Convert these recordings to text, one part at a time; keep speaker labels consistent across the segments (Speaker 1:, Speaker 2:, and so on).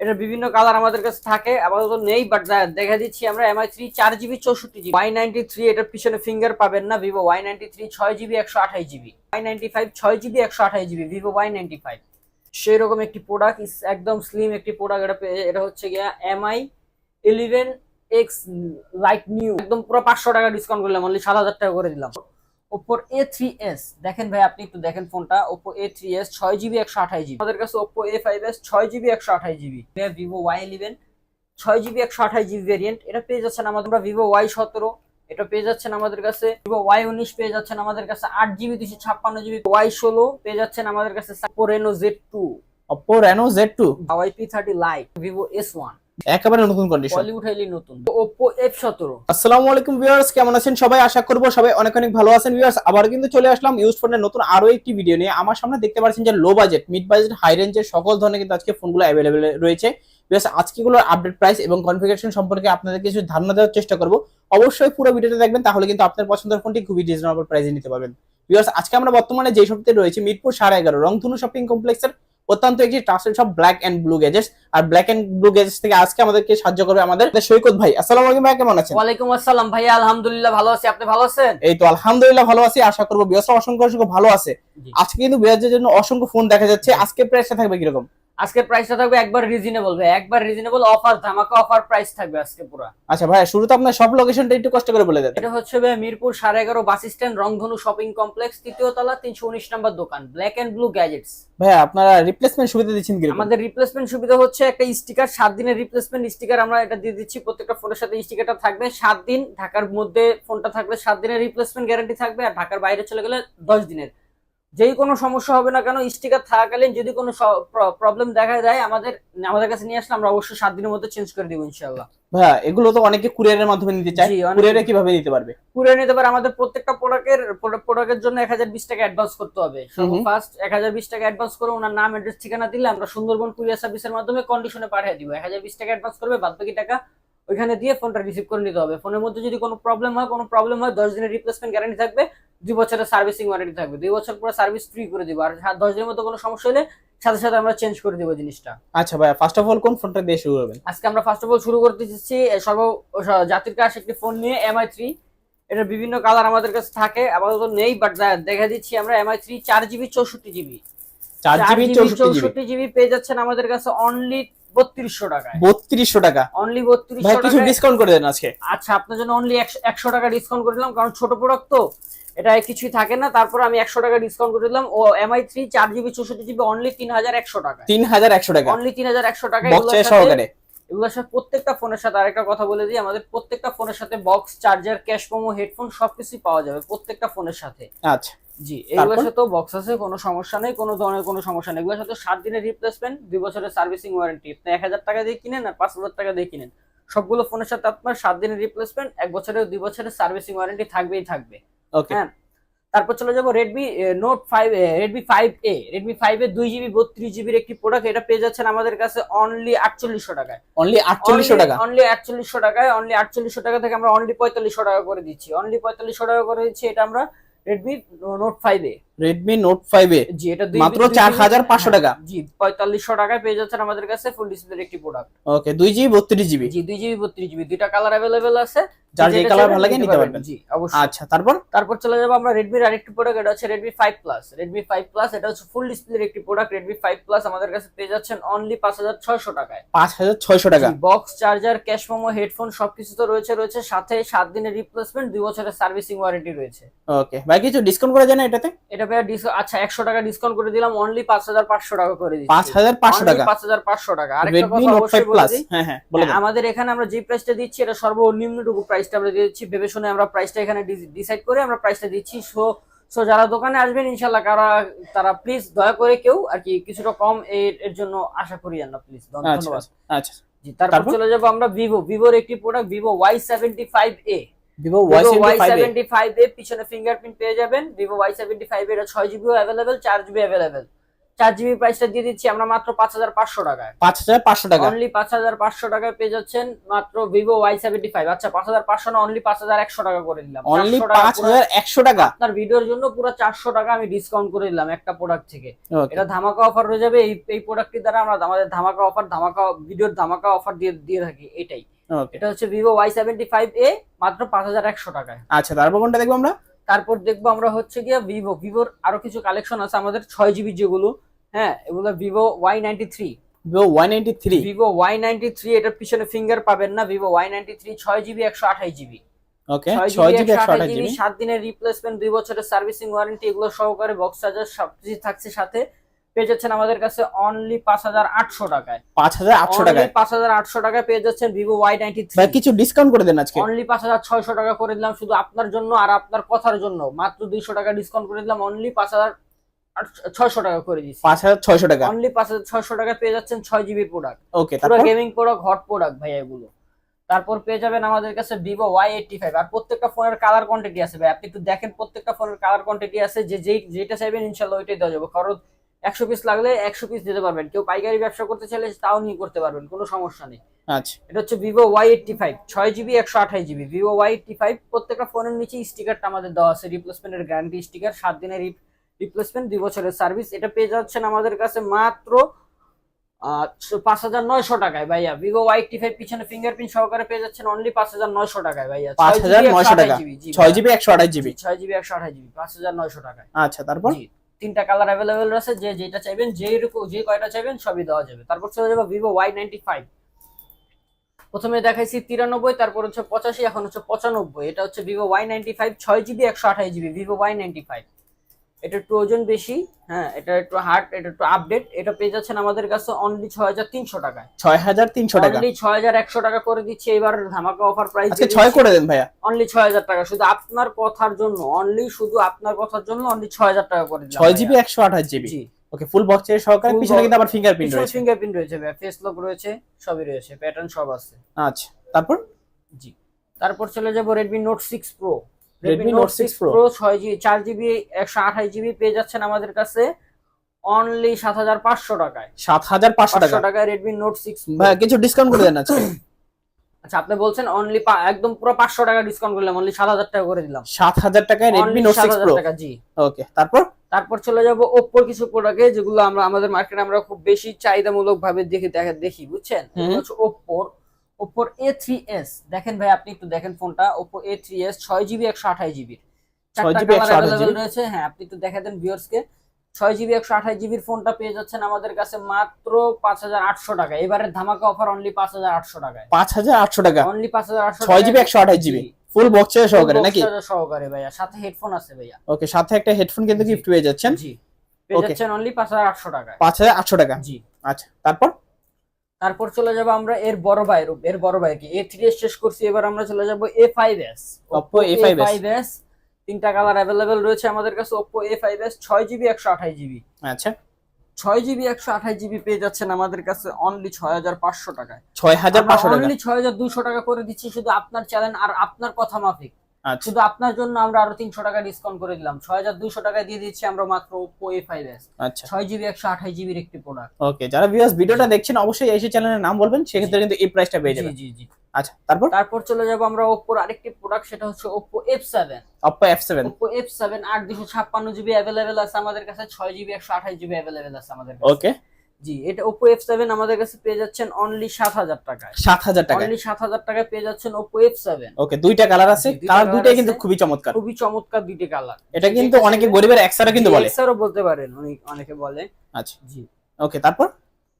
Speaker 1: এটার বিভিন্ন কালার আমাদের কাছে থাকে, আপাতত নেই বাট দেখা দিচ্ছি আমরা এমআই থ্রি চার জিবি চৌষট্টি জিবি ওয়াই নাইনটি থ্রি এটার পিছনে ফিঙ্গার পাবেন না ভিভো ওয়াই নাইনটি থ্রি ছয় জিবি একশো আঠাশ জিবি ওয়াই নাইনটি ফাইভ ছয় জিবি একশো আঠাশ GB Vivo Y ninety five সেই রকম একটি প্রোডাক্ট একদম স্লিম একটি প্রোডাক্ট এটা এটা হচ্ছে গিয়া MI eleven X lite new একদম পুরো পাঁচশো টাকা ডিসকাউন্ট করলাম অনলি সাত হাজার টাকা করে দিলাম। ওপ্পোর এ থ্রি এস দেখেন ভাই আপনি একটু দেখেন ফোনটা। ওপ্পো এ থ্রি এস ছয় জিবি একশো আঠাশ জিবি আমাদের কাছে ওপ্পো এ ফাইভ এস ছয় জিবি একশো আঠাশ জিবি ভিভো ওয়াই ইলেভেন ছয় জিবি একশো আঠাশ জিবি ভেরিয়েন্ট এটা পেয়ে যাচ্ছেন আমাদের ভিভো ওয়াই সতেরো। এটা পেয়ে যাচ্ছেন আমাদের কাছে ভিভো ওয়াই উনিশ পেয়ে যাচ্ছেন আমাদের কাছে আট জিবি দুশো ছাপ্পান্ন জিবি ওয়াই ষোলো পেয়ে যাচ্ছেন আমাদের কাছে Oppo Reno Z two
Speaker 2: Oppo Reno Z two
Speaker 1: Y P thirty lite Vivo S one
Speaker 2: একেবারে নতুন কন্ডিশন
Speaker 1: বলিউড হাইলি নতুন। এফ সতেরো।
Speaker 2: আসসালামু আলাইকুম ভিউয়ার্স কেমন আছেন সবাই? আশা করব সবাই অনেক অনেক ভালো আছেন ভিউয়ার্স আবার কিন্তু চলে আসলাম ইউজ ফোনের নতুন আরও একটি ভিডিও নিয়ে। আমার সামনে দেখতে পাচ্ছেন যে low budget mid budget high রেঞ্জের সকল ধরনের কিন্তু আজকে ফোনগুলো অ্যাভেলেবেল রয়েছে। ভিউয়ার্স আজকেগুলোর আপডেট প্রাইস এবং কনফিগারেশন সম্পর্কে আপনাদের কিছু ধারণা দেওয়ার চেষ্টা করব। অবশ্যই পুরো ভিডিওটা দেখবেন তাহলে কিন্তু আপনার পছন্দের ফোনটি খুবই রিজনেবল প্রাইসে নিতে পারবেন। ভিউয়ার্স আজকে আমরা বর্তমানে যে শপতে রয়েছে মিরপুর সাড়ে এগারো রংধনু শপিং কমপ্লেক্সের অত্যন্ত একটি ট্রাস্টেড সব ব্ল্যাক এন্ড ব্লু গেজেস আর ব্ল্যাক এন্ড ব্লু গেজেস থেকে আজকে আমাদেরকে সাহায্য করবে আমাদের সৈকত ভাই। আসসালামু আলাইকুম ভাই কেমন আছেন?
Speaker 1: ওয়ালাইকুম আসসালাম ভাই আলহামদুলিল্লাহ ভালো আছি। আপনি ভালো আছেন?
Speaker 2: এই তো আলহামদুলিল্লাহ ভালো আছি। আশা করব বিয়াস অসংখ্য অসংখ্য ভালো আছে। আজকে কিন্তু বিয়াজের জন্য অসংখ্য ফোন দেখা যাচ্ছে। আজকে প্রাইসটা থাকবে কীরকম?
Speaker 1: আজকের প্রাইসটা থাকবে একবার রিজনেবল ভাই একবার রিজনেবল অফার ধামাকা অফার প্রাইস থাকবে আজকে পুরো।
Speaker 2: আচ্ছা ভাই শুরুতে আপনার সব লোকেশনটা একটু কষ্ট করে বলে দেন।
Speaker 1: এটা হচ্ছে ভাই মিরপুর সাড়ে এগারো bus stand Rongdhonu shopping complex তৃতীয় তলা তিনশো উনিশ নম্বর দোকান ব্ল্যাক এন্ড ব্লু গ্যাজেটস
Speaker 2: ভাই আপনারা রিপ্লেসমেন্ট সুবিধা দিচ্ছেন কীরকম?
Speaker 1: আমাদের রিপ্লেসমেন্ট সুবিধা হচ্ছে একটা স্টিকার সাত দিনের রিপ্লেসমেন্ট স্টিকার আমরা এটা দিয়ে দিচ্ছি প্রত্যেকটা ফোনের সাথে স্টিকারটা থাকবে সাত দিন ঢাকার মধ্যে ফোনটা থাকলে সাত দিনের রিপ্লেসমেন্ট গ্যারান্টি থাকবে আর ঢাকার বাইরে চলে গেলে দশ দিনের। যেই কোনো সমস্যা হবে না কেন স্টিকার থাকাকালীন যদি কোনো প্রবলেম দেখা যায় আমাদের আমাদের কাছে নিয়ে আসলে আমরা অবশ্যই সাত দিনের মধ্যে চেঞ্জ করে দিব ইনশাল্লাহ
Speaker 2: ভাই এগুলো তো অনেকে কুরিয়ারের মাধ্যমে নিতে চায়। কুরিয়ারে কীভাবে নিতে পারবে?
Speaker 1: পুরে নিতে পারে। আমাদের প্রত্যেকটা প্রোডাক্টের প্রোডাক্টের জন্য এক হাজার বিশ টাকা অ্যাডভান্স করতে হবে। ফার্স্ট এক হাজার বিশ টাকা অ্যাডভান্স করে ওনার নাম অ্যাড্রেস ঠিকানা দিলে আমরা সুন্দরবন কুরিয়ার সার্ভিসের মাধ্যমে কন্ডিশনে পাঠিয়ে দিব। এক হাজার বিশ টাকা অ্যাডভান্স করবে বাদ বাকি টাকা ওইখানে দিয়ে ফোনটা রিসিভ করে নিতে হবে। ফোনের মধ্যে যদি কোনো প্রবলেম হয় কোনো প্রবলেম হয় দশ দিনের রিপ্লেসমেন্ট গ্যারান্টি থাকবে। দুই বছরের সার্ভিসিং ওয়ারেন্টি থাকবে। দুই বছর পরে সার্ভিস ফ্রি করে দিব। আর হ্যাঁ, দশ দিনের মধ্যে কোনো সমস্যা হলে সাথে সাথে আমরা চেঞ্জ করে দিব জিনিসটা।
Speaker 2: আচ্ছা ভাই ফার্স্ট অফ অল কোন ফোনটা দিয়ে শুরু করবেন?
Speaker 1: আজকে আমরা ফার্স্ট অফ অল শুরু করতে যাচ্ছি সর্ব জাতির কাছে একটি ফোন নিয়ে এমআই থ্রি এটার বিভিন্ন কালার আমাদের কাছে থাকে আপাতত নেই বাট দেখা দিচ্ছি আমরা এমআই থ্রি চার জিবি চৌষট্টি জিবি।
Speaker 2: চার জিবি চৌষট্টি জিবি।
Speaker 1: পেয়ে যাচ্ছেন আমাদের কাছে অনলি বত্রিশশো টাকায়।
Speaker 2: বত্রিশশো টাকা।
Speaker 1: অনলি
Speaker 2: ভাই
Speaker 1: বত্রিশশো
Speaker 2: কিছু ডিসকাউন্ট করে দেন আজকে।
Speaker 1: আচ্ছা আপনার জন্য অনলি একশো টাকা ডিসকাউন্ট করে দিলাম কারণ ছোট প্রোডাক্ট তো। এটা কিছুই থাকে না। তারপর আমি একশো টাকা ডিসকাউন্ট করে দিলাম। ও এমআই থ্রি চার জিবি চৌষট্টি জিবি অনলি তিন হাজার একশো টাকা।
Speaker 2: তিন হাজার একশো টাকা।
Speaker 1: অনলি তিন হাজার একশো টাকা।
Speaker 2: সহকারে।
Speaker 1: এগুলোর সাথে প্রত্যেকটা ফোনের সাথে আরেকটা কথা বলে দিই। আমাদের প্রত্যেকটা ফোনের সাথে box charger cash promo headphone সবকিছুই পাওয়া যাবে প্রত্যেকটা ফোনের সাথে।
Speaker 2: আচ্ছা।
Speaker 1: জি এগুলোর? সাথে বক্স আছে কোনো সমস্যা নেই। কোনো ধরনের কোনো সমস্যা নেই। এগুলোর সাথে সাত দিনের রিপ্লেসমেন্ট দুই বছরের সার্ভিসিং ওয়ারেন্টি আপনি এক হাজার টাকা দিয়ে কিনেন আর পাঁচ হাজার টাকা দিয়ে কিনেন। সবগুলো ফোনের সাথে আপনার সাত দিনের রিপ্লেসমেন্ট এক বছরের দুই বছরের সার্ভিসিং ওয়ারেন্টি থাকবেই থাকবে।
Speaker 2: ওকে
Speaker 1: হ্যাঁ। তারপর চলে যাব Redmi Note five Redmi five A Redmi five A দুই জিবি বত্রিশ জিবির একটি প্রোডাক্ট এটা পেয়ে যাচ্ছেন আমাদের কাছে অনলি আটচল্লিশশো টাকায়।
Speaker 2: অনলি আটচল্লিশশো টাকা?
Speaker 1: অনলি আটচল্লিশশো টাকায় অনলি আটচল্লিশশো টাকা থেকে আমরা অনলি পঁয়তাল্লিশশো টাকা করে দিচ্ছি। অনলি পঁয়তাল্লিশশো টাকা করে দিচ্ছি এটা আমরা Redmi Note five A
Speaker 2: Redmi Note five A
Speaker 1: G এটা
Speaker 2: মাত্র
Speaker 1: জিবি-
Speaker 2: 4500 টাকা।
Speaker 1: হ্যাঁ, জি পঁয়তাল্লিশশো টাকায় পেয়ে যাচ্ছেন আমাদের কাছে ফুল ডিসপ্লের একটি প্রোডাক্ট
Speaker 2: ওকে দুই জিবি বত্রিশ জিবি
Speaker 1: জি দুই জিবি বত্রিশ জিবি দুইটা কালার অ্যাভেলেবেল আছে।
Speaker 2: যার যে কালার ভালো লাগে নিতে পারবেন।
Speaker 1: জি অবশ্যই।
Speaker 2: আচ্ছা তারপর?
Speaker 1: তারপর চলে যাব আমরা রেডমির আরেকটি প্রোডাক্ট এটা হচ্ছে Redmi five plus Redmi five plus এটা হচ্ছে ফুল ডিসপ্লের একটি প্রোডাক্ট রেডমি ফাইভ প্লাস আমাদের কাছে পেয়ে যাচ্ছেন অনলি পাঁচ হাজার ছয়শো টাকায়।
Speaker 2: পাঁচ হাজার ছয়শো টাকা।
Speaker 1: Box charger cash memo headphone সবকিছু তো রয়েছে রয়েছে। সাথে সাত দিনের রিপ্লেসমেন্ট দুই বছরের সার্ভিসিং ওয়ারেন্টি রয়েছে।
Speaker 2: ওকে ভাই কিছু ডিসকাউন্ট করা যায় না এটাতে?
Speaker 1: এটা পেয়ে ডিস- আচ্ছা একশো টাকা ডিসকাউন্ট করে দিলাম অনলি পাঁচ হাজার পাঁচশো টাকা করে দিচ্ছি।
Speaker 2: পাঁচ হাজার পাঁচশো টাকা।
Speaker 1: পাঁচ হাজার পাঁচশো টাকা। আরেকটা
Speaker 2: রেডমি
Speaker 1: কথা অবশ্যই
Speaker 2: প্লাস হ্যাঁ হ্যাঁ বলে
Speaker 1: হ্যাঁ, আমাদের এখানে আমরা যে প্রাইসটা দিচ্ছি এটা সর্বনিম্নটুকু প্রাইসটা আমরা দিচ্ছি। ভেবে শুনে আমরা প্রাইসটা এখানে ডিসাইড করে আমরা প্রাইসটা দিচ্ছি। সো সো যারা দোকানে আসবেন ইনশাল্লাহ কারা তারা প্লিজ দয়া করে কেউ আর কি কিছুটা কম এর জন্য আশা করি না প্লিজ
Speaker 2: আচ্ছা
Speaker 1: ধন্যবাদ
Speaker 2: আচ্ছা।
Speaker 1: জি তারপর
Speaker 2: তারপর?
Speaker 1: চলে যাব আমরা ভিভো ভিভোর একটি product Vivo Y seventy five A
Speaker 2: Vivo five
Speaker 1: seventy A. পিছনে ফিঙ্গারপ্রিন্ট পেয়ে যাবেন। ভিভো ওয়াই সেভেন্টি ফাইভ এটা ছয় জিবিও অ্যাভেলেবেল চার জিবি অ্যাভেলেবেল চার জিবি প্রাইসটা দিয়ে দিচ্ছি আমরা মাত্র পাঁচ হাজার পাঁচশো টাকায়।
Speaker 2: পাঁচ হাজার পাঁচশো টাকা।
Speaker 1: অনলি পাঁচ হাজার পাঁচশো টাকায় পেয়ে যাচ্ছেন মাত্র ভিভো ওয়াই সেভেন্টি ফাইভ আচ্ছা পাঁচ হাজার পাঁচশো না অনলি পাঁচ হাজার একশো টাকা করে দিলাম
Speaker 2: অনলি
Speaker 1: 400 টাকা আপনার ভিডিওর জন্য পুরো চারশো টাকা আমি ডিসকাউন্ট করে দিলাম একটা প্রোডাক্ট থেকে। এটা ধামাকা অফার হয়ে যাবে। এই এই প্রোডাক্টটির দ্বারা আমরা আমাদের ধামাকা অফার ধামাকা ভিডিওর ধামাকা অফার দিয়ে দিয়ে থাকি। এটাই. এটা হচ্ছে Vivo Y seventy five A মাত্র পাঁচ হাজার একশো টাকায়।
Speaker 2: আচ্ছা তারপর কোনটা দেখব আমরা?
Speaker 1: তারপর দেখব আমরা হচ্ছে গিয়ে ভিভো ভিভোর আরও কিছু কালেকশন আছে আমাদের ছয় জিবি যেগুলো। হ্যাঁ এগুলো Vivo Y ninety three
Speaker 2: Vivo one eighty three
Speaker 1: Vivo Y ninety three এটার পিছনে ফিঙ্গার পাবেন না। ভিভো ওয়াই নাইনটি থ্রি ছয় জিবি একশো আঠাশ জিবি
Speaker 2: ওকে
Speaker 1: জিবি
Speaker 2: জিবি
Speaker 1: একশো
Speaker 2: একশো
Speaker 1: আঠাশ
Speaker 2: আঠাশ
Speaker 1: জিবি
Speaker 2: জিবি
Speaker 1: সাত দিনের রিপ্লেসমেন্ট দুই বছরের সার্ভিসিং ওয়ারেন্টি এগুলো সহকারে বক্স চার্জার সবকিছু থাকছে সাথে। পেয়ে যাচ্ছেন আমাদের কাছে অনলি পাঁচ হাজার আটশো টাকায়।
Speaker 2: পাঁচ হাজার আটশো টাকায়?
Speaker 1: পাঁচ হাজার আটশো টাকায় পেয়ে যাচ্ছেন ভিভো ওয়াই নাইনটি থ্রি
Speaker 2: কিছু ডিসকাউন্ট করে দেন আজকে।
Speaker 1: অনলি পাঁচ হাজার ছয়শো টাকা করে দিলাম শুধু আপনার জন্য আর আপনার কথার জন্য। মাত্র দুইশো টাকা ডিসকাউন্ট করে দিলাম অনলি পাঁচ হাজার ছয়শো টাকা করে দিচ্ছি
Speaker 2: পাঁচ হাজার ছয়শো টাকা।
Speaker 1: অনলি পাঁচ হাজার ছয়শো টাকা পেয়ে যাচ্ছেন ছয় জিবি প্রোডাক্ট
Speaker 2: ওকে
Speaker 1: পুরো গেমিং প্রোডাক্ট হট প্রোডাক্ট ভাই এগুলো। তারপর পেয়ে যাবেন আমাদের কাছে ভিভো ওয়াই এইটটি ফাইভ আর প্রত্যেকটা ফোনের কালার কোয়ান্টিটি আছে ভাই। আপনি একটু দেখেন প্রত্যেকটা ফোনের কালার কোয়ান্টিটি আছে। যে যেটা চাইবেন ইনশাল্লাহ ওইটাই দেওয়া যাবে। কারণ একশো পিস লাগলে একশো পিস দিতে পারবেন। কেউ পাইকারি ব্যবসা করতে চাইলে তাও নিয়ে করতে পারবেন কোনো সমস্যা নেই।
Speaker 2: আচ্ছা।
Speaker 1: এটা হচ্ছে ভিভো ওয়াই এইটটি ফাইভ ছয় জিবি একশো আঠাশ GB Vivo Y eighty five প্রত্যেকটা ফোনের নিচে স্টিকারটা আমাদের দেওয়া আছে রিপ্লেসমেন্টের গ্যারান্টি স্টিকার সাত দিনের রিপ্লেসমেন্ট দুই বছরের সার্ভিস এটা পেয়ে যাচ্ছেন আমাদের কাছে মাত্র পাঁচ হাজার নয়শো টাকায় ভাইয়া। ভিভো ওয়াই এইটটি ফাইভ পিছনে ফিঙ্গারপ্রিন্ট সহকারে পেয়ে যাচ্ছেন অনলি পাঁচ হাজার নয়শো টাকায় ভাইয়া।
Speaker 2: পাঁচ হাজার নয়শো টাকা। ছয় জিবি একশো আঠাশ জিবি
Speaker 1: ছয় জিবি একশো আঠাশ জিবি পাঁচ হাজার নয়শো টাকায়।
Speaker 2: আচ্ছা তারপর?
Speaker 1: তিনটা কালার অ্যাভেলেবেল রয়েছে যে যেটা চাইবেন, যে যে কয়টা চাইবেন, সবই দেওয়া যাবে। তারপর চলে যাব ভিভো ওয়াই নাইনটি ফাইভ প্রথমে দেখাইছি তিরানব্বই, তারপর হচ্ছে পঁচাশি, এখন হচ্ছে পঁচানব্বই। এটা হচ্ছে ভিভো ওয়াই নাইনটি ফাইভ ছয় জিবি একশো আঠাশ GB Vivo Y ninety five এটা একটু ওজন বেশি হ্যাঁ এটা একটু হার্ড এটা একটু আপডেট এটা পেয়ে যাচ্ছেন আমাদের কাছে অনলি ছয় হাজার তিনশো টাকায়।
Speaker 2: ছয় হাজার তিনশো টাকা।
Speaker 1: অনলি ছয় হাজার একশো টাকা করে দিচ্ছি এবার ধামাকা অফার প্রাইস
Speaker 2: আজকে ছয় করে দেন ভাইয়া।
Speaker 1: অনলি ছয় হাজার টাকা শুধু আপনার কথার জন্য অনলি শুধু আপনার কথার জন্য অনলি ছয় হাজার টাকা করে দিলাম
Speaker 2: ছয়
Speaker 1: ভাইয়া।
Speaker 2: জিবি একশো আঠাশ জিবি। ওকে ফুল বক্সের সহকারে পিছনে কিন্তু আবার ফিঙ্গারপ্রিন্ট রয়েছে।
Speaker 1: ফিঙ্গারপ্রিন্ট রয়েছে ফেস লক রয়েছে সবই রয়েছে প্যাটার্ন সব আছে।
Speaker 2: আচ্ছা তারপর?
Speaker 1: জি। তারপর চলে যাব Redmi Note 6 Pro
Speaker 2: Redmi Note 6 Pro।
Speaker 1: Pro 6 GB 4 GB 128 GB পেয়ে যাচ্ছেন আমাদের কাছে অনলি 7500 টাকায়।
Speaker 2: সাত হাজার পাঁচশো টাকা।
Speaker 1: 500 টাকায় Redmi Note 6 Pro।
Speaker 2: ভাইয়া কিছু ডিসকাউন্ট করে দেন আজকে।
Speaker 1: আচ্ছা আপনি বলছেন অনলি একদম পুরো 500 টাকা ডিসকাউন্ট করলাম অনলি 7000 টাকা করে দিলাম।
Speaker 2: সাত হাজার টাকায় Redmi
Speaker 1: Only
Speaker 2: Note six
Speaker 1: 7000
Speaker 2: Pro
Speaker 1: টাকা জি।
Speaker 2: ওকে তারপর?
Speaker 1: তারপর চলে যাব ওপ্পোর কিছু প্রোডাক্টে যেগুলো আমরা আমাদের মার্কেটে আমরা খুব বেশি চাহিদামূলক ভাবে দেখি দেখা বুঝছেন?
Speaker 2: হুম।
Speaker 1: ওপ্পোর এ থ্রি এস দেখেন ভাই আপনি একটু দেখেন ফোনটা। ওপ্পো এ থ্রি এস ছয় জিবি একশো আঠাশ জিবির
Speaker 2: 6GB
Speaker 1: চারটা কালার
Speaker 2: 128
Speaker 1: অ্যাভেলেবেল
Speaker 2: GB
Speaker 1: রয়েছে। হ্যাঁ আপনি একটু দেখা দেন ভিউয়ার্সকে ছয় জিবি একশো আঠাশ জিবির ফোনটা পেয়ে যাচ্ছেন আমাদের কাছে মাত্র পাঁচ হাজার আটশো টাকা। এবারে ধামাকা অফার অনলি পাঁচ হাজার আটশো টাকায়।
Speaker 2: পাঁচ হাজার আটশো টাকা।
Speaker 1: অনলি পাঁচ হাজার আটশো
Speaker 2: ছয় জিবি একশো আঠাশ জিবি ফুল বক্সের সহকারে নাকি?
Speaker 1: সহকারে ভাইয়া। সাথে হেডফোন আছে ভাইয়া।
Speaker 2: ওকে সাথে একটা হেডফোন কিন্তু। গিফট পেয়ে যাচ্ছেন।
Speaker 1: জি। পেয়ে. যাচ্ছেন অনলি পাঁচ হাজার আটশো টাকায়।
Speaker 2: পাঁচ হাজার আটশো টাকা।
Speaker 1: জি।
Speaker 2: আচ্ছা তারপর?
Speaker 1: তারপর চলে যাব আমরা এর বড় উপ- এর বড় ভাই কি? এ থ্রি এস শেষ করছি এবার আমরা চলে যাব A five S
Speaker 2: Oppo A5s
Speaker 1: S তিনটা কালার অ্যাভেলেবেল রয়েছে আমাদের কাছে ওপো এ ফাইভ এস ছয় জিবি একশো আঠাশ জিবি
Speaker 2: আচ্ছা।
Speaker 1: ছয় জিবি একশো আঠাশ জিবি পেয়ে যাচ্ছেন আমাদের কাছে অনলি ছয় হাজার পাঁচশো টাকায়।
Speaker 2: ছয় হাজার পাঁচশো টাকা।
Speaker 1: অনলি ছয় হাজার দুশো টাকা করে দিচ্ছি শুধু আপনার চ্যানেল আর আপনার কথা মাফিক। শুধু আপনার জন্য আমরা আরও তিনশো টাকা ডিসকাউন্ট করে দিলাম। ছয় হাজার দুশো টাকা দিয়ে দিচ্ছি আমরা মাত্র ওপো এ ফাইভ এস
Speaker 2: আচ্ছা।
Speaker 1: ছয় জিবি একশো আঠাশ জিবির একটি প্রোডাক্ট
Speaker 2: ওকে যারা ভিউয়ার্স ভিডিওটা দেখছেন অবশ্যই এসে চ্যানেলের নাম বলবেন সেক্ষেত্রে কিন্তু এই প্রাইসটা পেয়ে যাবেন।
Speaker 1: জি জি।
Speaker 2: আচ্ছা তারপর?
Speaker 1: তারপর চলে যাব আমরা ওপ্পোর আরেকটি প্রোডাক্ট সেটা হচ্ছে Oppo F seven
Speaker 2: Oppo F seven
Speaker 1: Oppo F seven আট দুশো ছাপ্পান্ন জিবি অ্যাভেলেবেল আছে আমাদের কাছে ছয় জিবি একশো আঠাশ জিবি অ্যাভেলেবেল আছে আমাদের কাছে।
Speaker 2: ওকে
Speaker 1: জি এটা এফ সেভেন আমাদের কাছে পেয়ে যাচ্ছেন অনলি সাত হাজার টাকায়।
Speaker 2: সাত হাজার টাকা
Speaker 1: অনলি সাত হাজার টাকায় পেয়ে যাচ্ছেন ওপো এফ সেভেন
Speaker 2: ওকে দুইটা কালার আছে। কালার দুইটাই কিন্তু খুবই চমৎকার।
Speaker 1: খুবই চমৎকার দুইটা কালার
Speaker 2: এটা কিন্তু অনেকে গরিবের এক্সারও কিন্তু বলে।
Speaker 1: এক্সারও বলতে পারেন অনেকে বলে।
Speaker 2: আচ্ছা।
Speaker 1: জি।
Speaker 2: ওকে তারপর?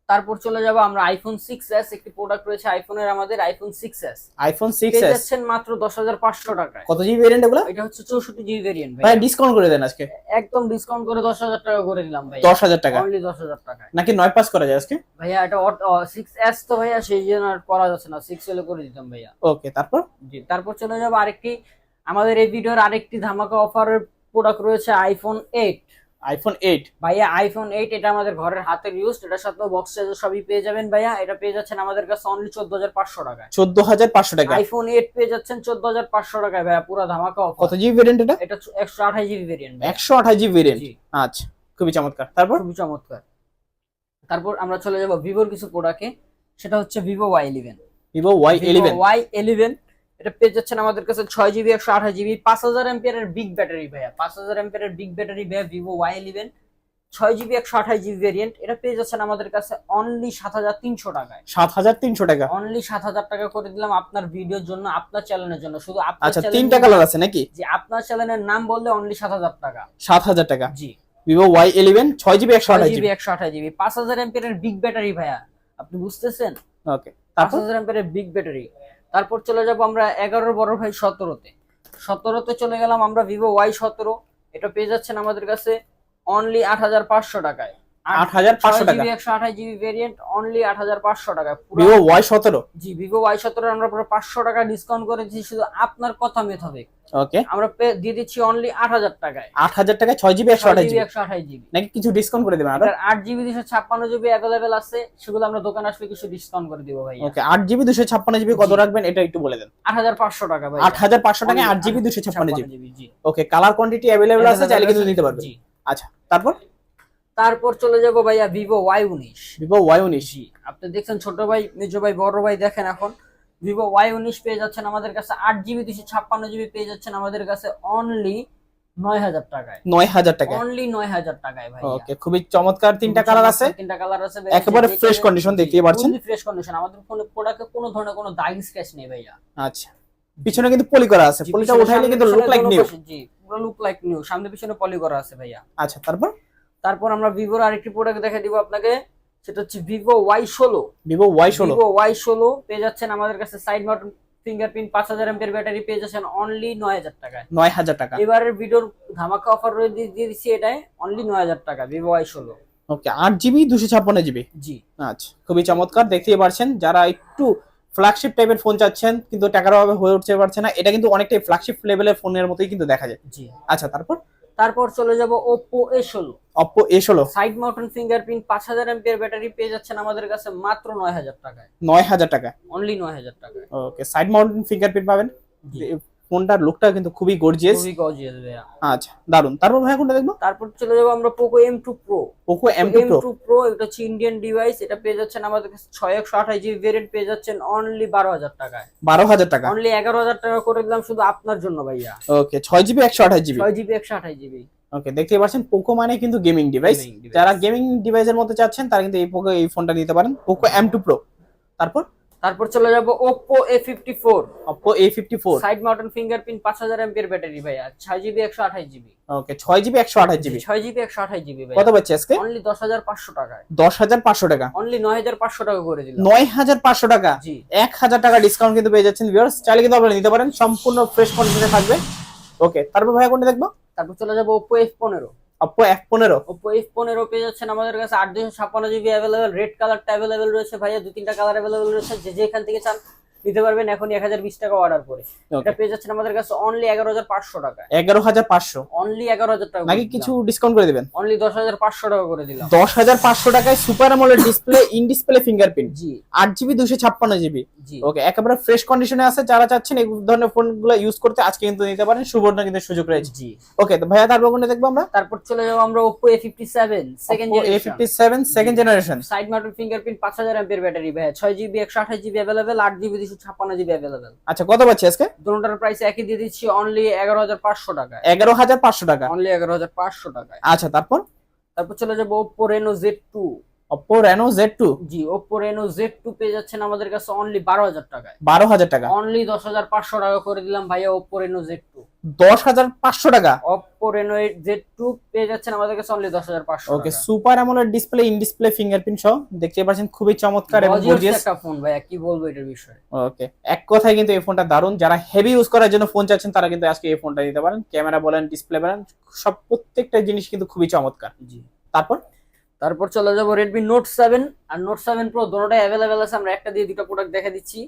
Speaker 1: তারপর চলে যাব আমরা আইফোন সিক্স এস একটি প্রোডাক্ট রয়েছে আইফোনের আমাদের iPhone six S
Speaker 2: iPhone six
Speaker 1: পেয়ে
Speaker 2: এস
Speaker 1: যাচ্ছেন মাত্র দশ হাজার পাঁচশো টাকায়।
Speaker 2: কত জিবি ভেরিয়েন্ট এগুলো?
Speaker 1: এটা হচ্ছে চৌষট্টি জিবি ভেরিয়েন্ট
Speaker 2: ভাই
Speaker 1: ভাই
Speaker 2: ডিসকাউন্ট করে দেন আজকে।
Speaker 1: একদম ডিসকাউন্ট করে দশ হাজার টাকা করে দিলাম ভাই
Speaker 2: দশ হাজার টাকা?
Speaker 1: অনলি দশ হাজার টাকায়।
Speaker 2: নাকি নয় পাস করা যায় আজকে?
Speaker 1: ভাইয়া এটা সিক্স এস তো ভাইয়া সেই জন্য আর করা যাচ্ছে না। সিক্স এলে করে দিতাম ভাইয়া।
Speaker 2: ওকে তারপর?
Speaker 1: জি তারপর চলে যাব আরেকটি। আমাদের এই ভিডিওর আরেকটি ধামাকা অফারের প্রোডাক্ট রয়েছে আইফোন এইট
Speaker 2: আইফোন এইট
Speaker 1: ভাইয়া আইফোন এইট এটা আমাদের ঘরের হাতের ইউজ এটার সাথে বক্স চার্জার সবই পেয়ে যাবেন ভাইয়া। এটা পেয়ে যাচ্ছেন আমাদের কাছে অনলি চোদ্দ হাজার পাঁচশো টাকায়।
Speaker 2: চোদ্দ হাজার পাঁচশো টাকা।
Speaker 1: আইফোন এইট পেয়ে যাচ্ছেন চোদ্দ হাজার পাঁচশো টাকায় ভাইয়া পুরো ধামাকা
Speaker 2: কত
Speaker 1: অফার
Speaker 2: জিবি ভেরিয়েন্ট এটা?
Speaker 1: এটা একশো আঠাশ জিবি ভেরিয়েন্ট
Speaker 2: একশো আঠাশ জিবি ভেরিয়েন্ট আচ্ছা খুবই চমৎকার। তারপর?
Speaker 1: খুবই চমৎকার। তারপর আমরা চলে যাব ভিভোর কিছু প্রোডাক্টে সেটা হচ্ছে Vivo Y eleven
Speaker 2: Vivo Y eleven
Speaker 1: Y eleven এটা পেয়ে যাচ্ছেন আমাদের কাছে ছয় জিবি একশো আঠাশ জিবি পাঁচ হাজার এর বিগ ব্যাটারি ভাইয়া। পাঁচ হাজার এর বিগ ব্যাটারি ভাইয়া ভিভো ওয়াই ইলেভেন ছয় জিবি একশো আঠাশ জিবি ভেরিয়েন্ট এটা পেয়ে যাচ্ছেন আমাদের কাছে অনলি সাত হাজার তিনশো টাকায়।
Speaker 2: সাত হাজার তিনশো টাকা?
Speaker 1: অনলি সাত হাজার টাকা করে দিলাম আপনার ভিডিওর জন্য আপনার চ্যানেলের জন্য। শুধু আপনার
Speaker 2: আচ্ছা তিনটা কালার আছে নাকি?
Speaker 1: যে আপনার চ্যানেলের নাম বললে অনলি সাত হাজার টাকা।
Speaker 2: সাত হাজার টাকা?
Speaker 1: জি।
Speaker 2: ভিভো ওয়াই ইলেভেন ছয় জিবি একশো আঠাশ
Speaker 1: জিবি একশো আঠাশ জিবি পাঁচ হাজার এর বিগ ব্যাটারি ভাইয়া। আপনি বুঝতেছেন?
Speaker 2: ওকে
Speaker 1: পাঁচ হাজার এর বিগ ব্যাটারি তারপর চলে যাব আমরা এগারোর বড় ভাই সতেরোতে। সতেরোতে চলে গেলাম আমরা ভিভো ওয়াই সতেরো। এটা পেয়ে যাচ্ছেন আমাদের কাছে অনলি আট হাজার পাঁচশো টাকায়।
Speaker 2: আট হাজার পাঁচশো টাকা।
Speaker 1: জিবি একশো আঠাশ জিবি ভেরিয়েন্ট অনলি আট হাজার পাঁচশো টাকায়
Speaker 2: ভিভো ওয়াই সতেরো।
Speaker 1: জি ভিভো ওয়াই সতেরো আমরা পুরো পাঁচশো টাকা ডিসকাউন্ট করে দিচ্ছি শুধু আপনার কথা মেথ হবে
Speaker 2: ওকে
Speaker 1: আমরা দিয়ে দিচ্ছি অনলি আট হাজার টাকায়।
Speaker 2: টাকা জিবি
Speaker 1: জিবি
Speaker 2: নাকি কিছু ডিসকাউন্ট করে দেবেন
Speaker 1: আরও? জিবি দুশো ছাপ্পান্ন জিবি অ্যাভেলেবেল আছে সেগুলো আমরা দোকানে আসলে কিছু ডিসকাউন্ট করে দিব ভাই
Speaker 2: ওকে জিবি কত রাখবেন এটা একটু বলে দেন।
Speaker 1: আট হাজার পাঁচশো টাকা ভাই
Speaker 2: টাকায় জিবি দুশো ছাপ্পান্ন জিবি।
Speaker 1: জিবি জি।
Speaker 2: ওকে কালার কোয়ান্টিটি আছে চাইলে কিন্তু নিতে পারবেন। আচ্ছা তারপর?
Speaker 1: তারপর চলে যাব ভাইয়া ভিভো ওয়াই উনিশ।
Speaker 2: ভিভো ওয়াই উনিশ।
Speaker 1: আপনি দেখছেন ছোট ভাই মেজ ভাই বড় ভাই দেখেন এখন। ভিভো ওয়াই উনিশ পেয়ে যাচ্ছেন আমাদের কাছে আট জিবি দুশো ছাপ্পান্ন জিবি পেয়ে যাচ্ছেন আমাদের কাছে অনলি নয় হাজার টাকায়।
Speaker 2: নয় হাজার টাকা
Speaker 1: অনলি নয় হাজার টাকায় ভাই
Speaker 2: ওকে খুবই চমৎকার তিনটা কালার আছে।
Speaker 1: তিনটা কালার আছে
Speaker 2: একেবারে দেখতেই পাচ্ছেন।
Speaker 1: ফ্রেশ কন্ডিশন আমাদের ফোনে প্রোডাক্টে কোনো ধরনের কোনো দাগ স্ক্র্যাচ নেই ভাইয়া।
Speaker 2: আচ্ছা। পিছনে কিন্তু পলি করা আছে।
Speaker 1: জি,
Speaker 2: পলিটা উঠাইলে কিন্তু লুক লাইক নিউ
Speaker 1: জি পুরো লুক লাইক নিউ সামনে পিছনে পলি করা আছে ভাইয়া।
Speaker 2: আচ্ছা তারপর?
Speaker 1: তারপর আমরা ভিভোর আরেকটি প্রোডাক্ট দেখে দিব আপনাকে। সেটা হচ্ছে ভিভো ওয়াই ষোলো।
Speaker 2: ভিভো ওয়াই ষোলো।
Speaker 1: ভিভো ওয়াই ষোলো পেয়ে যাচ্ছেন আমাদের কাছে সাইড মাউন্ট ফিঙ্গারপ্রিন্ট পাঁচ হাজার এমপের ব্যাটারি পেয়ে যাচ্ছেন অনলি নয় হাজার টাকায়।
Speaker 2: নয় হাজার টাকা।
Speaker 1: এবারের ভিডিওর ধামাকা অফার রয়ে দিয়ে দিয়ে দিচ্ছি এটাই অনলি নয় হাজার টাকা ভিভো ওয়াই ষোলো।
Speaker 2: ওকে আট জিবি দুশো ছাপ্পান্ন জিবি
Speaker 1: জি।
Speaker 2: আচ্ছা খুবই চমৎকার দেখতেই পারছেন। যারা একটু ফ্ল্যাগশিপ টাইপের ফোন চাচ্ছেন কিন্তু টাকার অভাবে হয়ে উঠতে পারছে না এটা কিন্তু অনেকটাই ফ্ল্যাগশিপ লেভেলের ফোনের মতোই কিন্তু দেখা যায়।
Speaker 1: জি।
Speaker 2: আচ্ছা তারপর?
Speaker 1: তারপর চলে যাব ষোলো।
Speaker 2: অপ্পো এ ষোলো।
Speaker 1: সাইড মাউন্টেন ফিঙ্গারপ্রিন্ট পাঁচ হাজার এমপের ব্যাটারি পেয়ে যাচ্ছেন আমাদের কাছে মাত্র নয় হাজার টাকায়।
Speaker 2: নয় হাজার টাকা
Speaker 1: অনলি নয় হাজার টাকায়।
Speaker 2: ওকে সাইড মাউন্টেন ফিঙ্গারপ্রিন্ট পাবেন। ফোনটার লুকটা কিন্তু খুবই গর্জিয়াস
Speaker 1: খুবই গর্জিয়াস ভাইয়া।
Speaker 2: আচ্ছা দারুণ তারপর ভাই কোনটা দেখব?
Speaker 1: তারপর চলে যাব আমরা Poco M two Pro
Speaker 2: Poco M two Pro
Speaker 1: এটা হচ্ছে ইন্ডিয়ান ডিভাইস এটা পেয়ে যাচ্ছেন আমাদের কাছে ছয় একশো আঠাশ জিবি ভেরিয়েন্ট পেয়ে যাচ্ছেন অনলি বারো হাজার টাকায়।
Speaker 2: বারো হাজার টাকা?
Speaker 1: অনলি এগারো হাজার টাকা করে দিলাম শুধু আপনার জন্য ভাইয়া।
Speaker 2: ওকে ছয় জিবি একশো আঠাশ জিবি
Speaker 1: ছয় জিবি একশো আঠাশ জিবি
Speaker 2: ওকে দেখতেই পাচ্ছেন পোকো মানে কিন্তু গেমিং ডিভাইস যারা গেমিং ডিভাইসের মধ্যে চাচ্ছেন তারা কিন্তু এই পোকো এই ফোনটা নিতে পারেন। পোকো এম টু প্রো তারপর?
Speaker 1: তারপর চলে যাব
Speaker 2: Oppo A54 Oppo A54
Speaker 1: side mountain fingerprint 5000 MPR battery ভাই 6GB 128GB
Speaker 2: ওকে
Speaker 1: 6GB 128GB 6GB 128GB ভাই
Speaker 2: কত পাচ্ছে আজকে?
Speaker 1: অনলি
Speaker 2: 10500 টাকা। 10500 টাকা
Speaker 1: অনলি 9500 টাকা করে দিলাম।
Speaker 2: 9500 টাকা।
Speaker 1: জি।
Speaker 2: 1000 টাকা ডিসকাউন্ট কিন্তু পেয়ে যাচ্ছেন ভিউয়ার্স চাইলে কিন্তু আপনারা নিতে পারেন। সম্পূর্ণ ফ্রেশ কন্ডিশনে থাকবে। ওকে তারপর ভাই কোনটা দেখব?
Speaker 1: তারপর চলে যাব Oppo F15
Speaker 2: অপো এফ পনেরো।
Speaker 1: অপো পনেরো পেয়ে যাচ্ছেন আমাদের কাছে। আট দুশো ছাপ্পান্ন জিবি অ্যাভেলেবেল রেড কালারটা অ্যাভেলেবেল রয়েছে ভাইয়া। দু তিনটা কালার অ্যাভেলেবেল রয়েছে। যে যেখান থেকে চান নিতে পারবেন এখন এক হাজার বিশ টাকা অর্ডার করে। এটা পেয়ে যাচ্ছেন আমাদের কাছে অনলি এগারো হাজার পাঁচশো টাকা।
Speaker 2: এগারো হাজার পাঁচশো?
Speaker 1: অনলি এগারো হাজার টাকা
Speaker 2: নাকি কিছু ডিসকাউন্ট করে দিবেন?
Speaker 1: অনলি দশ হাজার পাঁচশো টাকা করে দিলাম।
Speaker 2: দশ হাজার পাঁচশো টাকায় সুপার আমলের ডিসপ্লে ইন ডিসপ্লে ফিঙ্গারপ্রিন্ট
Speaker 1: জি।
Speaker 2: আট জিবি দুশো ছাপ্পান্ন জিবি
Speaker 1: জি।
Speaker 2: ওকে একেবারে ফ্রেশ কন্ডিশনে আছে। যারা চাচ্ছেন এই ধরনের ফোনগুলো ইউজ করতে আজকে কিন্তু নিতে পারেন। সুবর্ণ কিন্তু সুযোগ রয়েছে।
Speaker 1: জি।
Speaker 2: ওকে তো ভাইয়া তারপর কোনটা দেখব আমরা?
Speaker 1: তারপর চলে যাব আমরা fifty seven second
Speaker 2: A fifty seven second generation
Speaker 1: side mounted fingerprint পাঁচ হাজার এমপির ব্যাটারি ভাইয়া। ছয় জিবি একশো আঠাশ জিবি অ্যাভেলেবেল আট জিবি ছাপ্পান্ন জিবি অ্যাভেলেবেল
Speaker 2: আচ্ছা কত পাচ্ছি আজকে?
Speaker 1: দুটার প্রাইস একই দিয়ে দিচ্ছি অনলি এগারো হাজার পাঁচশো টাকা
Speaker 2: এগারো হাজার পাঁচশো টাকা।
Speaker 1: অনলি এগারো হাজার পাঁচশো টাকা
Speaker 2: আচ্ছা তারপর?
Speaker 1: তারপর চলে যাব Oppo Reno Z two
Speaker 2: Reno Z two
Speaker 1: জি ওপো রেনো জেড টু পেয়ে যাচ্ছেন আমাদের কাছে অনলি বারো হাজার টাকায়।
Speaker 2: বারো হাজার টাকা।
Speaker 1: অনলি দশ হাজার পাঁচশো টাকা করে দিলাম ভাইয়া টু
Speaker 2: দশ হাজার পাঁচশো টাকা?
Speaker 1: ওপো রেনো জেড টু পেয়ে যাচ্ছেন আমাদের কাছে অনলি দশ হাজার পাঁচশো
Speaker 2: ওকে সুপার আমলের ডিসপ্লে ইন ডিসপ্লে ফিঙ্গারপ্রিন্ট সহ। দেখতে পাচ্ছেন খুবই চমৎকার এবং গর্জিয়াস
Speaker 1: একটা ফোন ভাইয়া কি বলব এটার বিষয়ে?
Speaker 2: ওকে এক কথায় কিন্তু এই ফোনটা দারুণ যারা হেভি ইউজ করার জন্য ফোন চাচ্ছেন তারা কিন্তু আজকে এই ফোনটা নিতে পারেন। ক্যামেরা বলেন ডিসপ্লে বলেন সব প্রত্যেকটা জিনিস কিন্তু খুবই চমৎকার।
Speaker 1: জি।
Speaker 2: তারপর?
Speaker 1: তারপর চলে যাব রেডমি নোট সেভেন আর নোট সেভেন প্রো দুটোটাই অ্যাভেলেবেল আছে। আমরা একটা দিয়ে দুটো প্রোডাক্ট দেখা দিচ্ছি।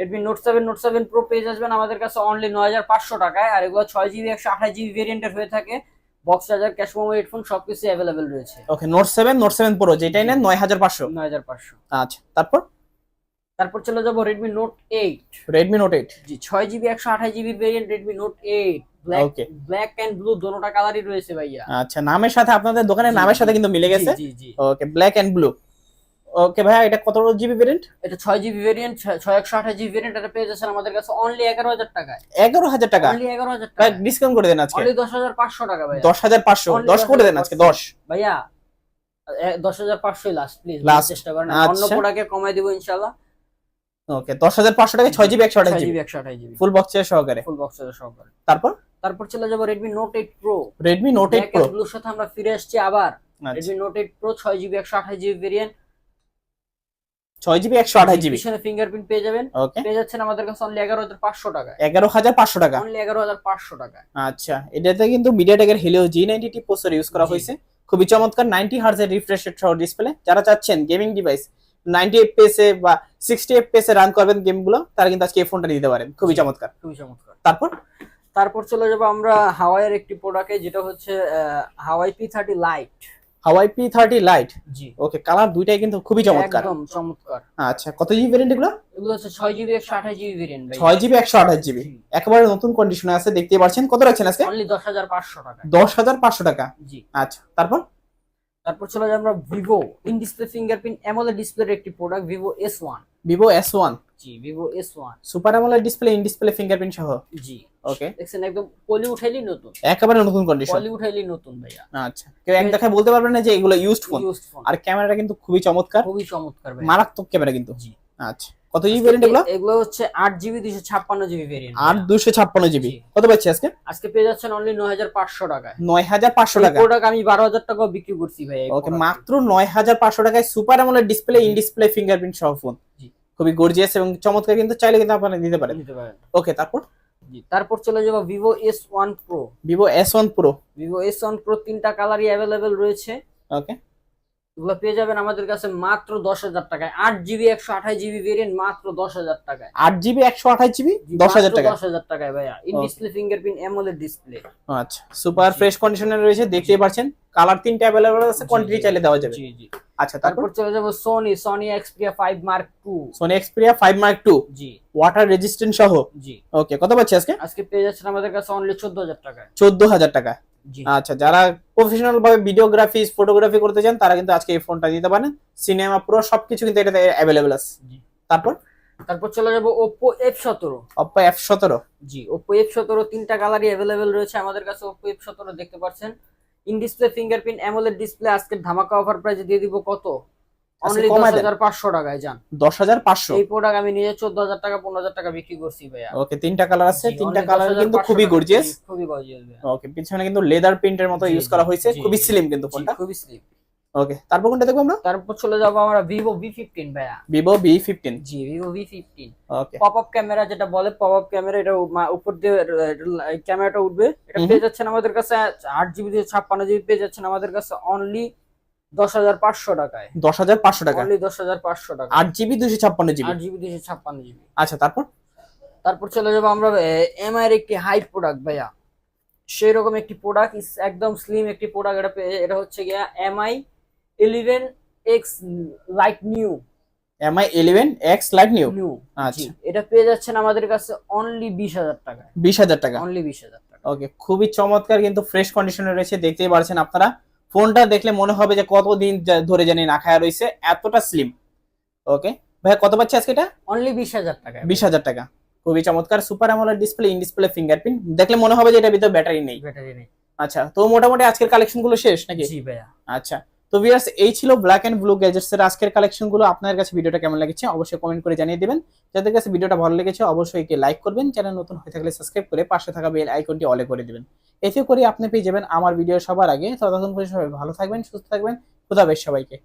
Speaker 1: Redmi Note seven Note seven Pro পেয়ে আসবেন আমাদের কাছে অনলি নয় হাজার পাঁচশো টাকায়। আর এগুলো ছয় জিবি একশো আঠাশ জিবি ভেরিয়েন্টের হয়ে থাকে। Box charger cash memo headphone সবকিছু অ্যাভেলেবেল রয়েছে।
Speaker 2: Okay Note seven Note seven Pro যেটাই নেন নয় হাজার পাঁচশো।
Speaker 1: নয় হাজার পাঁচশো।
Speaker 2: আচ্ছা তারপর?
Speaker 1: তারপর চলে যাব Redmi Note eight
Speaker 2: Redmi Note eight
Speaker 1: জি ছয় জিবি একশো আঠাশ GB variant Redmi Note eight black. Black and blue দোনোটা কালারই রয়েছে ভাইয়া।
Speaker 2: আচ্ছা নামের সাথে আপনাদের দোকানের
Speaker 1: জি,
Speaker 2: নামের সাথে কিন্তু মিলে গেছে?
Speaker 1: জি জি
Speaker 2: okay black and blue okay ভাইয়া এটা কত জিবি ভেরিয়েন্ট
Speaker 1: এটা ছয় জিবি ভেরিয়েন্ট ছয় একশো আঠাশ জিবি ভেরিয়েন্ট এটা পেয়ে যাচ্ছেন আমাদের কাছে অনলি এগারো হাজার টাকায়।
Speaker 2: এগারো হাজার টাকা?
Speaker 1: অনলি এগারো হাজার
Speaker 2: ভাই
Speaker 1: টাকা
Speaker 2: ডিসকাউন্ট করে দেন আজকে।
Speaker 1: অনলি দশ হাজার পাঁচশো টাকা
Speaker 2: পাঁচশো
Speaker 1: Only
Speaker 2: দশ করে দেন আজকে দশ।
Speaker 1: ভাইয়া দশ হাজার পাঁচশোই লাস্ট প্লিজ
Speaker 2: লাস্ট
Speaker 1: চেষ্টা করেন।
Speaker 2: আচ্ছা।
Speaker 1: অন্য প্রোডাক্টে কমাই দিব ইনশাল্লাহ
Speaker 2: ওকে দশ হাজার পাঁচশো টাকা ছয় জিবি একশো আঠাশ জিবি
Speaker 1: একশো আঠাশ জিবি
Speaker 2: ফুল বক্স সহকারে।
Speaker 1: ফুল বক্স সহকারে।
Speaker 2: তারপর?
Speaker 1: তারপর চলে যাব Redmi Note eight Pro
Speaker 2: Redmi Note eight Pro
Speaker 1: ব্লুর সাথে আমরা ফিরে আসছি আবার। রেডমি নোট এইট প্রো ছয় জিবি একশো আঠাশ জিবি ভেরিয়েন্ট
Speaker 2: ছয় জিবি একশো আঠাশ জিবি
Speaker 1: পিছনে ফিঙ্গারপ্রিন্ট পেয়ে যাবেন।
Speaker 2: ওকে
Speaker 1: পেয়ে যাচ্ছেন আমাদের কাছে অনলি এগারো হাজার পাঁচশো টাকায়।
Speaker 2: এগারো হাজার পাঁচশো টাকা।
Speaker 1: অনলি এগারো হাজার পাঁচশো টাকায়।
Speaker 2: আচ্ছা এটাতে কিন্তু মিডিয়াটেকের Helio G ninety T processor use করা হয়েছে। খুবই চমৎকার নাইনটি হার্জের রিফ্রেশ রেট সহ ডিসপ্লে যারা চাচ্ছেন গেমিং ডিভাইস নাইনটি এফপিএস এ বা সিক্সটি এফপিএস এ রান করবেন গেমগুলো তারা কিন্তু আজকে এই ফোনটা নিতে পারেন। খুবই। চমৎকার।
Speaker 1: খুবই চমৎকার।
Speaker 2: তারপর?
Speaker 1: তারপর চলে যাব আমরা হাওয়াইয়ের একটি প্রোডাক্টে যেটা হচ্ছে Huawei P thirty lite
Speaker 2: Huawei P thirty lite
Speaker 1: জি।
Speaker 2: ওকে কালার দুইটাই কিন্তু খুবই চমৎকার।
Speaker 1: একদম চমৎকার।
Speaker 2: আচ্ছা কত জিবি ভেরিয়েন্ট এগুলো?
Speaker 1: এগুলো হচ্ছে ছয় জিবি একশো আঠাশ জিবি ভেরিয়েন্ট
Speaker 2: ছয় জিবি একশো আঠাশ জিবি একেবারে নতুন কন্ডিশনে আছে দেখতে পাচ্ছেন। কত রাখছেন আজকে?
Speaker 1: অনলি দশ হাজার পাঁচশো টাকা
Speaker 2: দশ হাজার পাঁচশো টাকা।
Speaker 1: জি।
Speaker 2: আচ্ছা তারপর?
Speaker 1: তারপর চলে যাব আমরা Vivo in display fingerprint AMOLED ডিসপ্লের একটি product Vivo S one
Speaker 2: Vivo S one
Speaker 1: G Vivo S one
Speaker 2: super AMOLED display in display fingerprint সহ?
Speaker 1: জি।
Speaker 2: ওকে
Speaker 1: দেখছেন একদম পলি উঠাইলি নতুন।
Speaker 2: একেবারে নতুন কন্ডিশন
Speaker 1: পলি উঠাইলি নতুন ভাইয়া।
Speaker 2: আচ্ছা। কেউ এক দেখায় বলতে পারবে না যে এগুলো ইউজড ফোন আর ক্যামেরাটা কিন্তু খুবই চমৎকার।
Speaker 1: খুবই চমৎকার ভাই
Speaker 2: মারাত্মক ক্যামেরা কিন্তু।
Speaker 1: জি।
Speaker 2: আচ্ছা। কত জিবি ভেরিয়েন্ট এগুলো?
Speaker 1: এগুলো হচ্ছে আট জিবি দুশো ছাপ্পান্ন জিবি ভেরিয়েন্ট
Speaker 2: আট দুশো ছাপ্পান্ন জিবি
Speaker 1: জি।
Speaker 2: কত পাচ্ছি আজকে?
Speaker 1: আজকে পেয়ে যাচ্ছেন অনলি নয় হাজার পাঁচশো টাকায়।
Speaker 2: নয় হাজার পাঁচশো টাকা।
Speaker 1: প্রোডাক্ট আমি বারো হাজার টাকাও বিক্রি করছি ভাই
Speaker 2: ওকে মাত্র নয় হাজার পাঁচশো টাকায় super AMOLED display in display fingerprint সহ ফোন
Speaker 1: জি।
Speaker 2: খুবই গর্জিয়াস এবং চমৎকার কিন্তু চাইলে কিন্তু আপনারা নিতে পারেন।
Speaker 1: নিতে পারেন।
Speaker 2: ওকে তারপর?
Speaker 1: তারপর চলে যাব Vivo S one Pro
Speaker 2: Vivo S one Pro
Speaker 1: Vivo S one Pro তিনটা কালারই অ্যাভেলেবেল রয়েছে।
Speaker 2: ওকে।
Speaker 1: এগুলো পেয়ে যাবেন আমাদের কাছে মাত্র দশ হাজার টাকায়। আট জিবি একশো আঠাশ জিবি ভেরিয়েন্ট মাত্র দশ হাজার টাকায়।
Speaker 2: আট জিবি একশো আঠাশ জিবি দশ হাজার টাকা
Speaker 1: দশ হাজার টাকায় ভাইয়া। In. Display fingerprint AMOLED display
Speaker 2: আচ্ছা সুপার ফ্রেশ কন্ডিশনে রয়েছে দেখতেই পাচ্ছেন। কালার তিনটা অ্যাভেলেবল আছে কোয়ান্টিটি চাইলে দেওয়া যাবে।
Speaker 1: জি জি।
Speaker 2: আচ্ছা তারপর?
Speaker 1: চলে যাব Sony Sony Xperia five Mark two
Speaker 2: Sony Xperia five Mark two
Speaker 1: জি।
Speaker 2: ওয়াটার রেজিস্ট্যান্ট সহ?
Speaker 1: জি।
Speaker 2: ওকে কত পাচ্ছি আজকে?
Speaker 1: আজকে পেয়ে যাচ্ছেন আমাদের কাছে অনলি চোদ্দ হাজার টাকায়।
Speaker 2: চোদ্দ হাজার টাকা।
Speaker 1: জি
Speaker 2: আচ্ছা যারা প্রফেশনাল ভাবে ভিডিওগ্রাফি ফটোগ্রাফি করতে চান তারা কিন্তু আজকে এই ফোনটা নিতে পারেন। সিনেমা পুরো সবকিছু কিন্তু এটাতে অ্যাভেলেবেল আছে।
Speaker 1: জি।
Speaker 2: তারপর?
Speaker 1: তারপর চলে যাব সতেরো।
Speaker 2: অপ্পো এফ সতেরো।
Speaker 1: জি ওপো এফ সতেরো তিনটা কালারই অ্যাভেলেবেল রয়েছে আমাদের কাছে এফ সতেরো দেখতে পাচ্ছেন। In display fingerprint AMOLED display আজকে ধামাকা অফার প্রাইসে দিয়ে দিব কত? অনলি। হাজার পাঁচশো টাকায় যান। এই প্রোডাক্ট আমি নিজে চোদ্দ হাজার টাকা পনেরো হাজার টাকা বিক্রি করছি ভাইয়া।
Speaker 2: ওকে তিনটা কালার আছে তিনটা কালার কিন্তু খুবই গর্জিয়াস
Speaker 1: খুবই গর্জিয়াস ভাইয়া।
Speaker 2: ওকে পিছনে কিন্তু লেদার প্রিন্টের মতো ইউজ করা হয়েছে খুবই স্লিম কিন্তু ফোনটা।
Speaker 1: খুবই স্লিপ
Speaker 2: ওকে তারপর কোনটা দেখব আমরা?
Speaker 1: তারপর চলে যাব আমরা ভিভো ভি ফিফটিন ভাইয়া।
Speaker 2: ভিভো বি ফিফটিন
Speaker 1: জি Vivo V fifteen
Speaker 2: okay
Speaker 1: pop up camera যেটা বলে পপ আপ ক্যামেরা এটা উপর দিয়ে ক্যামেরাটা উঠবে। এটা পেয়ে যাচ্ছেন আমাদের কাছে আট জিবি দিয়ে ছাপ্পান্ন জিবি পেয়ে যাচ্ছেন আমাদের কাছে অনলি দশ হাজার পাঁচশো টাকায়।
Speaker 2: দশ হাজার পাঁচশো টাকা?
Speaker 1: দশ হাজার পাঁচশো টাকা।
Speaker 2: আট জিবি দুশো ছাপ্পান্ন জিবি?
Speaker 1: আট জিবি দুশো ছাপ্পান্ন জিবি।
Speaker 2: আচ্ছা তারপর?
Speaker 1: তারপর চলে যাব আমরা এমআই এর একটি হাই প্রোডাক্ট ভাইয়া। সেই রকম একটি প্রোডাক্ট একদম স্লিম একটি প্রোডাক্ট এটা এটা হচ্ছে গিয়া Mi eleven X lite new
Speaker 2: Mi eleven X lite new
Speaker 1: new
Speaker 2: আচ্ছা।
Speaker 1: এটা পেয়ে যাচ্ছেন আমাদের কাছে অনলি বিশ হাজার টাকায়।
Speaker 2: বিশ হাজার টাকা?
Speaker 1: অনলি বিশ হাজার টাকা।
Speaker 2: ওকে খুবই চমৎকার কিন্তু ফ্রেশ কন্ডিশনে রয়েছে দেখতেই পারছেন আপনারা। ফোনটা দেখলে মনে হবে যে কতদিন ধরে জানি না খায়া রয়েছে এতটা স্লিম ওকে ভাইয়া কত পাচ্ছে আজকে এটা?
Speaker 1: অনলি বিশ হাজার টাকা।
Speaker 2: বিশ হাজার টাকা। খুবই চমৎকার super AMOLED display in display fingerprint দেখলে মনে হবে যে এটা ভিতরে ব্যাটারি নেই।
Speaker 1: ব্যাটারি নেই।
Speaker 2: আচ্ছা তো মোটামুটি আজকের কালেকশনগুলো শেষ নাকি?
Speaker 1: জি ভাইয়া।
Speaker 2: আচ্ছা তো ভিউয়ার্স এই ছিল ব্ল্যাক অ্যান্ড ব্লু গ্যাজেটসের আজকের কালেকশনগুলো। আপনার কাছে ভিডিওটা কেমন লেগেছে অবশ্যই কমেন্ট করে জানিয়ে দেবেন। যাদের কাছে ভিডিওটা ভালো লেগেছে অবশ্যই একে লাইক করবেন। চ্যানেল নতুন হয়ে থাকলে সাবস্ক্রাইব করে পাশে থাকা বেল আইকনটি অলে করে দেবেন। এতে করে আপনি পেয়ে যাবেন আমার ভিডিও সবার আগে। ততক্ষণ পর্যন্ত সবাই ভালো থাকবেন, সুস্থ থাকবেন। খুদাবেশ সবাইকে।